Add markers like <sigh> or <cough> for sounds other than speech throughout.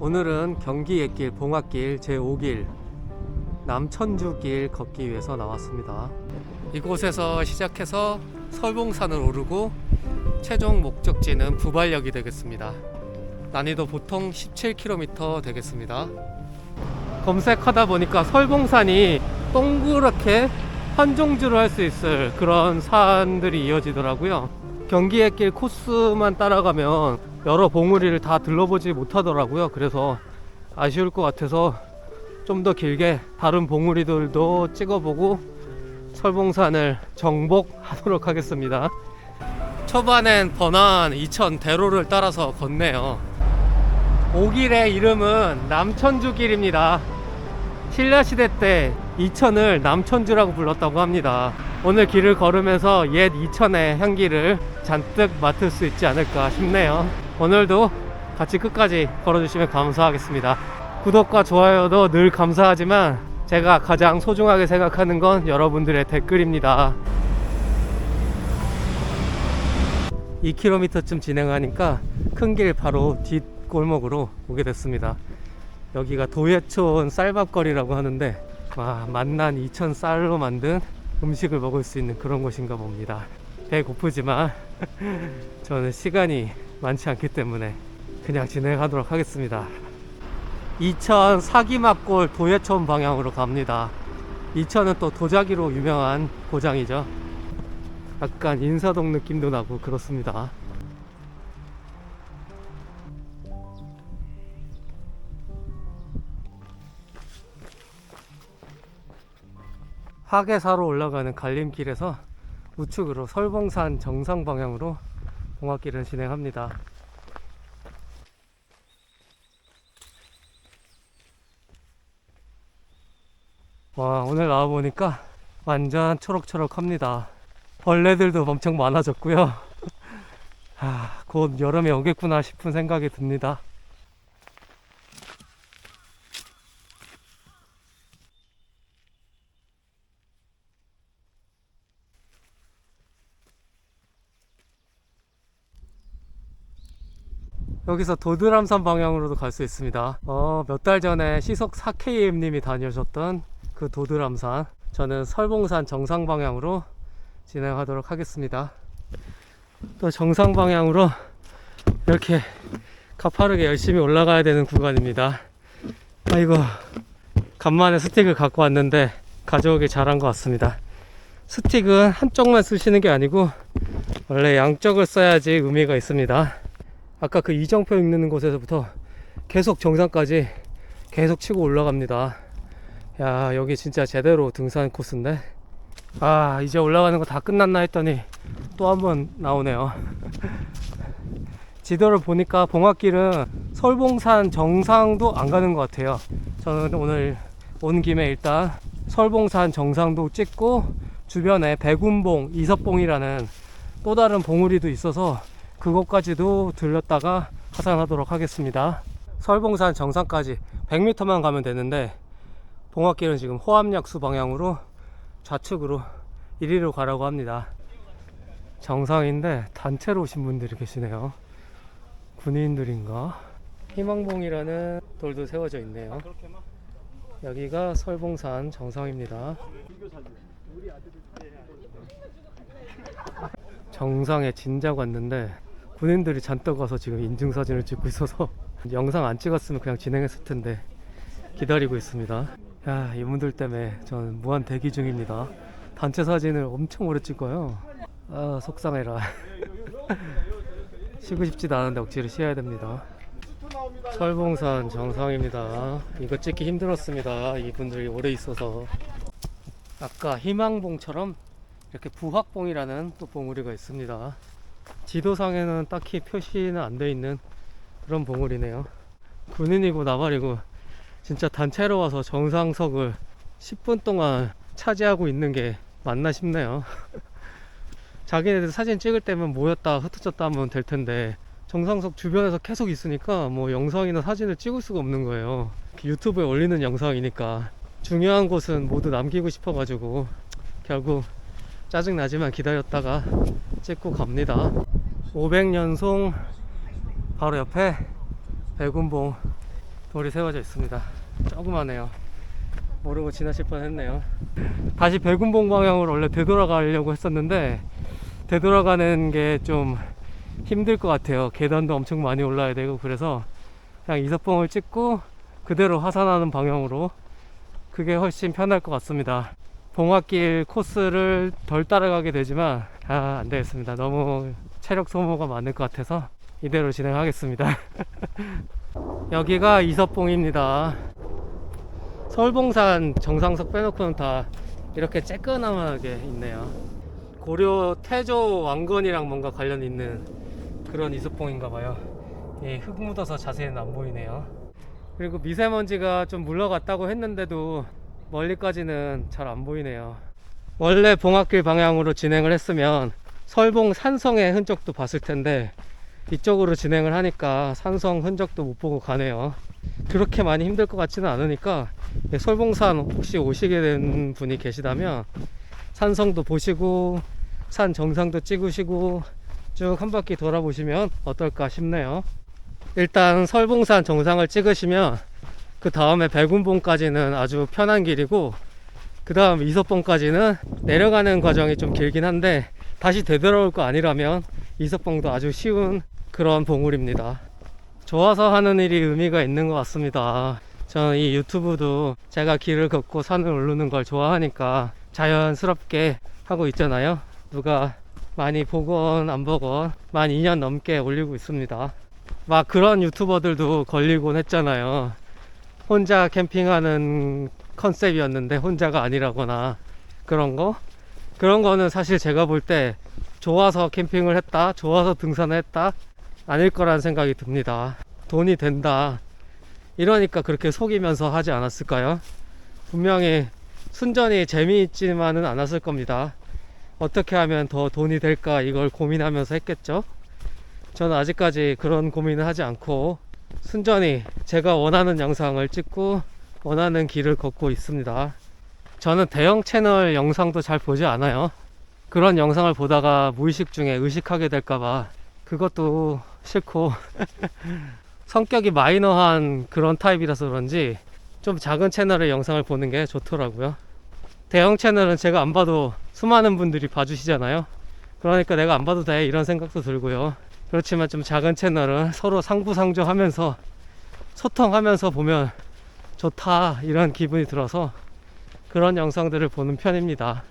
오늘은 경기 옛길 봉화길 제5길 남천주길 걷기 위해서 나왔습니다. 이곳에서 시작해서 설봉산을 오르고 최종 목적지는 부발역이 되겠습니다. 난이도 보통 17km 되겠습니다. 검색하다 보니까 설봉산이 동그랗게 한 종주로 할 수 있을 그런 산들이 이어지더라고요. 경기의 길 코스만 따라가면 여러 봉우리를 다 들러보지 못하더라고요. 그래서 아쉬울 것 같아서 좀 더 길게 다른 봉우리들도 찍어보고 설봉산을 정복하도록 하겠습니다. 초반엔 번안 이천 대로를 따라서 걷네요. 오길의 이름은 남천주길입니다. 신라시대 때 이천을 남천주라고 불렀다고 합니다. 오늘 길을 걸으면서 옛 이천의 향기를 잔뜩 맡을 수 있지 않을까 싶네요. 오늘도 같이 끝까지 걸어주시면 감사하겠습니다. 구독과 좋아요도 늘 감사하지만 제가 가장 소중하게 생각하는 건 여러분들의 댓글입니다. 2km쯤 진행하니까 큰 길 바로 뒷골목으로 오게 됐습니다. 여기가 도예촌 쌀밥거리라고 하는데 와, 만난 이천 쌀로 만든 음식을 먹을 수 있는 그런 곳인가 봅니다. 배 고프지만 <laughs> 저는 시간이 많지 않기 때문에 그냥 진행하도록 하겠습니다. 이천 사기막골 도예촌 방향으로 갑니다. 이천은 또 도자기로 유명한 고장이죠. 약간 인사동 느낌도 나고 그렇습니다. 화계사로 올라가는 갈림길에서 우측으로 설봉산 정상 방향으로 봉화길을 진행합니다. 와 오늘 나와보니까 완전 초록초록합니다. 벌레들도 엄청 많아졌고요. <laughs> 아, 곧 여름에 오겠구나 싶은 생각이 듭니다. 여기서 도드람산 방향으로도 갈 수 있습니다. 어, 몇 달 전에 시속 4KM님이 다녀오셨던 그 도드람산. 저는 설봉산 정상 방향으로 진행하도록 하겠습니다. 또 정상 방향으로 이렇게 가파르게 열심히 올라가야 되는 구간입니다. 아이고, 간만에 스틱을 갖고 왔는데 가져오길 잘한 것 같습니다. 스틱은 한쪽만 쓰시는 게 아니고 원래 양쪽을 써야지 의미가 있습니다. 아까 그 이정표 읽는 곳에서부터 계속 정상까지 계속 치고 올라갑니다. 야, 여기 진짜 제대로 등산 코스인데. 아, 이제 올라가는 거 다 끝났나 했더니 또 한 번 나오네요. <laughs> 지도를 보니까 봉화길은 설봉산 정상도 안 가는 것 같아요. 저는 오늘 온 김에 일단 설봉산 정상도 찍고 주변에 백운봉, 이섭봉이라는 또 다른 봉우리도 있어서 그곳까지도 들렸다가 하산하도록 하겠습니다. 설봉산 정상까지 100m만 가면 되는데 봉화길은 지금 호암약수 방향으로 좌측으로 이리로 가라고 합니다. 정상인데 단체로 오신 분들이 계시네요. 군인들인가? 희망봉이라는 돌도 세워져 있네요. 여기가 설봉산 정상입니다. 정상에 진작 왔는데 군인들이 잔뜩 와서 지금 인증사진을 찍고 있어서 <laughs> 영상 안 찍었으면 그냥 진행했을 텐데 기다리고 있습니다. 야, 이분들 때문에 저는 무한 대기 중입니다. 단체 사진을 엄청 오래 찍어요. 아, 속상해라. <laughs> 쉬고 싶지도 않은데 억지로 쉬어야 됩니다. 설봉산 정상입니다. 이거 찍기 힘들었습니다. 이분들이 오래 있어서. 아까 희망봉처럼 이렇게 부학봉이라는 또 봉우리가 있습니다. 지도상에는 딱히 표시는 안 돼 있는 그런 봉우리네요. 군인이고 나발이고 진짜 단체로 와서 정상석을 10분 동안 차지하고 있는 게 맞나 싶네요. <laughs> 자기네들 사진 찍을 때면 모였다 흩어졌다 하면 될 텐데 정상석 주변에서 계속 있으니까 뭐 영상이나 사진을 찍을 수가 없는 거예요. 유튜브에 올리는 영상이니까 중요한 곳은 모두 남기고 싶어가지고 결국 짜증 나지만 기다렸다가 찍고 갑니다. 500년송 바로 옆에 백운봉 돌이 세워져 있습니다. 조그마네요. 모르고 지나칠 뻔했네요. 다시 백운봉 방향으로 원래 되돌아가려고 했었는데 되돌아가는 게 좀 힘들 것 같아요. 계단도 엄청 많이 올라야 되고 그래서 그냥 이석봉을 찍고 그대로 하산하는 방향으로 그게 훨씬 편할 것 같습니다. 봉화길 코스를 덜 따라가게 되지만 아, 안 되겠습니다. 너무 체력 소모가 많을 것 같아서 이대로 진행하겠습니다. <laughs> 여기가 이석봉입니다. 서울봉산 정상석 빼놓고는 다 이렇게 쬐끈하게 있네요. 고려 태조 왕건이랑 뭔가 관련 있는 그런 이석봉인가 봐요. 예, 흙 묻어서 자세히는 안 보이네요. 그리고 미세먼지가 좀 물러갔다고 했는데도 멀리까지는 잘 안 보이네요. 원래 봉학길 방향으로 진행을 했으면 설봉 산성의 흔적도 봤을 텐데 이쪽으로 진행을 하니까 산성 흔적도 못 보고 가네요. 그렇게 많이 힘들 것 같지는 않으니까 예, 설봉산 혹시 오시게 된 분이 계시다면 산성도 보시고 산 정상도 찍으시고 쭉 한 바퀴 돌아보시면 어떨까 싶네요. 일단 설봉산 정상을 찍으시면 그 다음에 백운봉까지는 아주 편한 길이고 그 다음 이석봉까지는 내려가는 과정이 좀 길긴 한데 다시 되돌아올 거 아니라면 이석봉도 아주 쉬운 그런 봉우리입니다. 좋아서 하는 일이 의미가 있는 것 같습니다. 저는 이 유튜브도 제가 길을 걷고 산을 오르는 걸 좋아하니까 자연스럽게 하고 있잖아요. 누가 많이 보건 안 보건 만 2년 넘게 올리고 있습니다. 막 그런 유튜버들도 걸리곤 했잖아요. 혼자 캠핑하는 컨셉이었는데 혼자가 아니라거나 그런 거? 그런 거는 사실 제가 볼 때 좋아서 캠핑을 했다 좋아서 등산을 했다 아닐 거라는 생각이 듭니다. 돈이 된다. 이러니까 그렇게 속이면서 하지 않았을까요? 분명히 순전히 재미있지만은 않았을 겁니다. 어떻게 하면 더 돈이 될까 이걸 고민하면서 했겠죠? 저는 아직까지 그런 고민을 하지 않고 순전히 제가 원하는 영상을 찍고 원하는 길을 걷고 있습니다. 저는 대형 채널 영상도 잘 보지 않아요. 그런 영상을 보다가 무의식 중에 의식하게 될까봐 그것도 싫고 <laughs> 성격이 마이너한 그런 타입이라서 그런지 좀 작은 채널의 영상을 보는 게 좋더라고요. 대형 채널은 제가 안 봐도 수많은 분들이 봐주시잖아요. 그러니까 내가 안 봐도 돼 이런 생각도 들고요. 그렇지만 좀 작은 채널은 서로 상부상조하면서 소통하면서 보면 좋다 이런 기분이 들어서 그런 영상들을 보는 편입니다.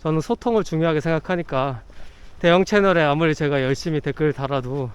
저는 소통을 중요하게 생각하니까 대형 채널에 아무리 제가 열심히 댓글 달아도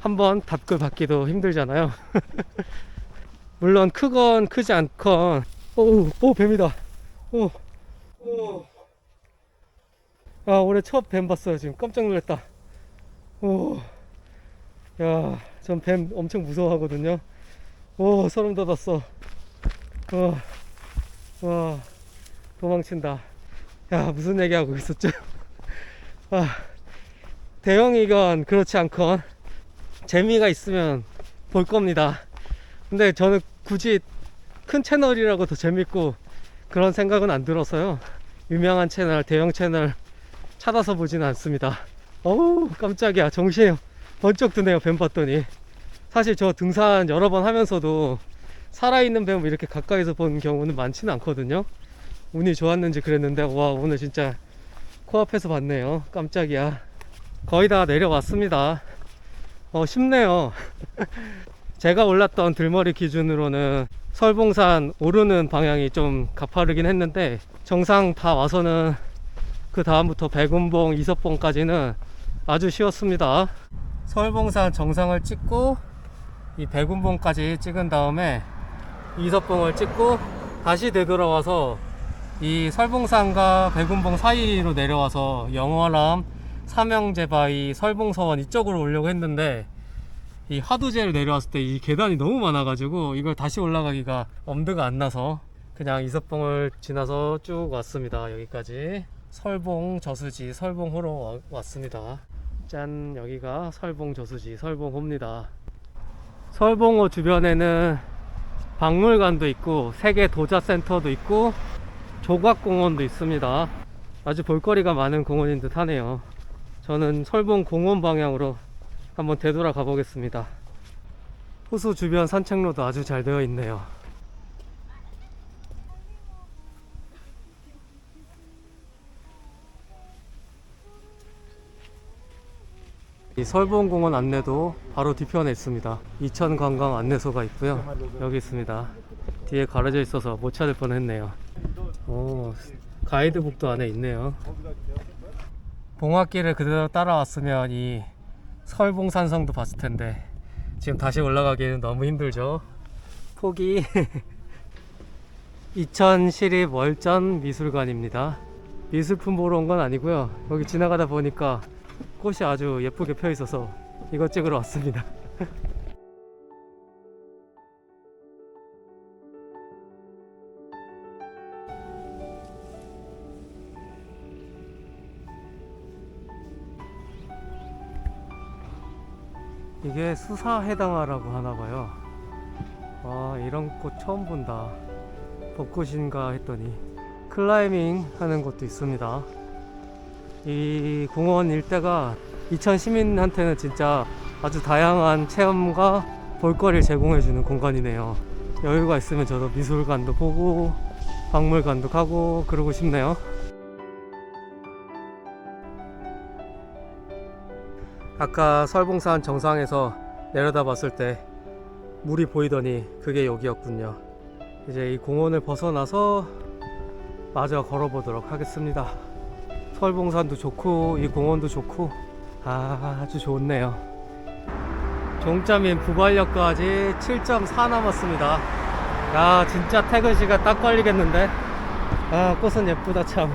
한번 답글 받기도 힘들잖아요. <laughs> 물론 크건 크지 않건 오, 오 뱀이다. 오, 오. 아 올해 첫 뱀 봤어요. 지금 깜짝 놀랐다. 오, 야, 전 뱀 엄청 무서워하거든요. 오, 소름 돋았어. 와, 와, 도망친다. 야, 무슨 얘기하고 있었죠? <laughs> 아, 대형이건 그렇지 않건 재미가 있으면 볼 겁니다. 근데 저는 굳이 큰 채널이라고 더 재밌고 그런 생각은 안 들어서요. 유명한 채널, 대형 채널 찾아서 보지는 않습니다. 어우, 깜짝이야. 정신이 번쩍 드네요. 뱀 봤더니. 사실 저 등산 여러 번 하면서도 살아있는 뱀을 이렇게 가까이서 본 경우는 많지는 않거든요. 운이 좋았는지 그랬는데, 와, 오늘 진짜 코앞에서 봤네요. 깜짝이야. 거의 다 내려왔습니다. 어, 쉽네요. <laughs> 제가 올랐던 들머리 기준으로는 설봉산 오르는 방향이 좀 가파르긴 했는데, 정상 다 와서는 그 다음부터 백운봉, 이석봉까지는 아주 쉬웠습니다. 설봉산 정상을 찍고 이 백운봉까지 찍은 다음에 이석봉을 찍고 다시 되돌아와서 이 설봉산과 백운봉 사이로 내려와서 영월암, 삼형제바위, 설봉서원 이쪽으로 오려고 했는데 이 하두제를 내려왔을 때 이 계단이 너무 많아가지고 이걸 다시 올라가기가 엄두가 안 나서 그냥 이석봉을 지나서 쭉 왔습니다 여기까지. 설봉 저수지 설봉호로 와- 왔습니다 짠 여기가 설봉 저수지 설봉호입니다. 설봉호 주변에는 박물관도 있고 세계 도자센터도 있고 조각공원도 있습니다. 아주 볼거리가 많은 공원인 듯 하네요. 저는 설봉 공원 방향으로 한번 되돌아 가 보겠습니다. 호수 주변 산책로도 아주 잘 되어 있네요. 이 설봉공원 안내도 바로 뒤편에 있습니다. 이천 관광 안내소가 있고요. 여기 있습니다. 뒤에 가려져 있어서 못 찾을 뻔했네요. 오, 가이드북도 안에 있네요. 봉화길을 그대로 따라왔으면 이 설봉산성도 봤을 텐데 지금 다시 올라가기에는 너무 힘들죠. 포기. <laughs> 이천 시립 월전 미술관입니다. 미술품 보러 온 건 아니고요. 여기 지나가다 보니까 꽃이 아주 예쁘게 펴 있어서 이거 찍으러 왔습니다. <laughs> 이게 수사해당화라고 하나 봐요. 아, 이런 꽃 처음 본다. 벚꽃인가 했더니 클라이밍 하는 곳도 있습니다. 이 공원 일대가 이천 시민한테는 진짜 아주 다양한 체험과 볼거리를 제공해주는 공간이네요. 여유가 있으면 저도 미술관도 보고 박물관도 가고 그러고 싶네요. 아까 설봉산 정상에서 내려다 봤을 때 물이 보이더니 그게 여기였군요. 이제 이 공원을 벗어나서 마저 걸어보도록 하겠습니다. 설봉산도 좋고 이 공원도 좋고 아, 아주 좋네요. 종점인 부발역까지 7.4 남았습니다. 야 진짜 퇴근 시간 딱 걸리겠는데 아 꽃은 예쁘다 참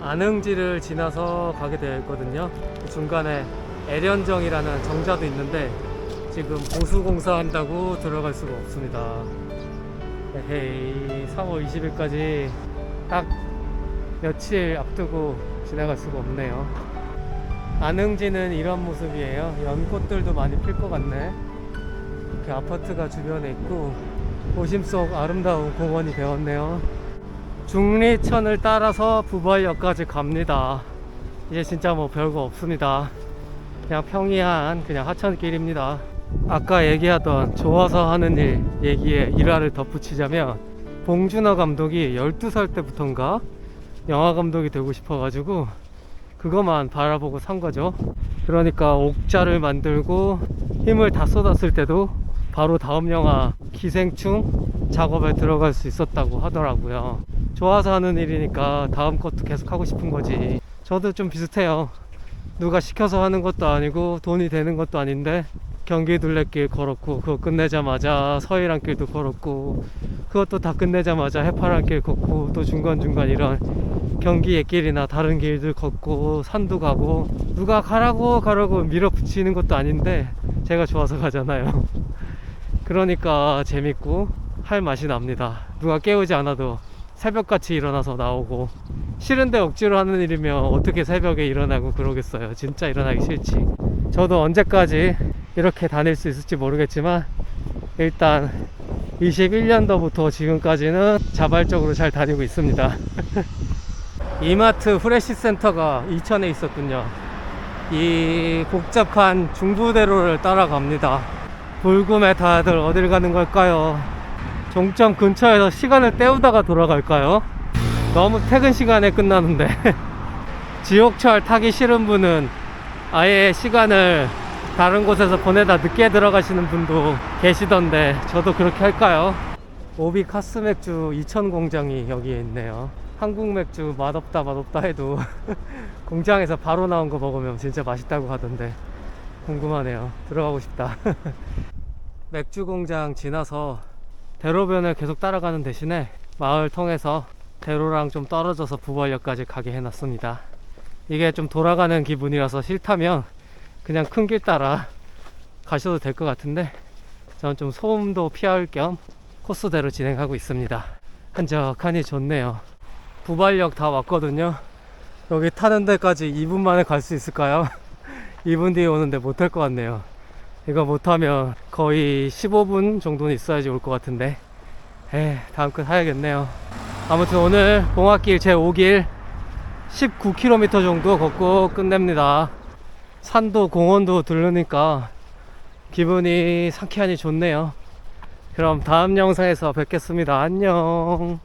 안흥지를 지나서 가게 되어 있거든요 중간에 애련정이라는 정자도 있는데 지금 보수공사 한다고 들어갈 수가 없습니다 에헤이 3월 20일까지 딱 며칠 앞두고 지나갈 수가 없네요 안흥지는 이런 모습이에요 연꽃들도 많이 필 것 같네 이렇게 아파트가 주변에 있고 도심 속 아름다운 공원이 되었네요. 중리천을 따라서 부발역까지 갑니다. 이제 진짜 뭐 별거 없습니다. 그냥 평이한 그냥 하천길입니다. 아까 얘기하던 좋아서 하는 일 얘기에 일화를 덧붙이자면 봉준호 감독이 12살 때부터인가 영화 감독이 되고 싶어가지고 그것만 바라보고 산 거죠. 그러니까 옥자를 만들고 힘을 다 쏟았을 때도 바로 다음 영화 기생충 작업에 들어갈 수 있었다고 하더라고요. 좋아서 하는 일이니까 다음 것도 계속 하고 싶은 거지. 저도 좀 비슷해요. 누가 시켜서 하는 것도 아니고 돈이 되는 것도 아닌데 경기 둘레길 걸었고 그거 끝내자마자 서해안길도 걸었고 그것도 다 끝내자마자 해파랑길 걷고 또 중간중간 이런 경기의 길이나 다른 길들 걷고 산도 가고 누가 가라고 가라고 밀어붙이는 것도 아닌데 제가 좋아서 가잖아요. <laughs> 그러니까 재밌고 할 맛이 납니다. 누가 깨우지 않아도 새벽같이 일어나서 나오고 싫은데 억지로 하는 일이면 어떻게 새벽에 일어나고 그러겠어요. 진짜 일어나기 싫지. 저도 언제까지 이렇게 다닐 수 있을지 모르겠지만 일단 21년도부터 지금까지는 자발적으로 잘 다니고 있습니다. <laughs> 이마트 후레쉬 센터가 이천에 있었군요. 이 복잡한 중부대로를 따라갑니다. 불금에 다들 어딜 가는 걸까요? 종점 근처에서 시간을 때우다가 돌아갈까요? 너무 퇴근 시간에 끝나는데 <laughs> 지옥철 타기 싫은 분은 아예 시간을 다른 곳에서 보내다 늦게 들어가시는 분도 계시던데 저도 그렇게 할까요? 오비 카스 맥주 2000 공장이 여기에 있네요. 한국 맥주 맛없다 맛없다 해도 <laughs> 공장에서 바로 나온 거 먹으면 진짜 맛있다고 하던데 궁금하네요. 들어가고 싶다. <laughs> 맥주 공장 지나서 대로변을 계속 따라가는 대신에 마을 통해서 대로랑 좀 떨어져서 부발역까지 가게 해놨습니다. 이게 좀 돌아가는 기분이라서 싫다면 그냥 큰 길 따라 가셔도 될 것 같은데 저는 좀 소음도 피할 겸 코스대로 진행하고 있습니다. 한적하니 좋네요. 부발역 다 왔거든요. 여기 타는 데까지 2분 만에 갈 수 있을까요? <laughs> 2분 뒤에 오는데 못할 것 같네요. 이거 못하면 거의 15분 정도는 있어야지 올 것 같은데 에 다음 거 사야겠네요 아무튼 오늘 봉화길 제5길 19km 정도 걷고 끝냅니다 산도 공원도 들르니까 기분이 상쾌하니 좋네요. 그럼 다음 영상에서 뵙겠습니다. 안녕.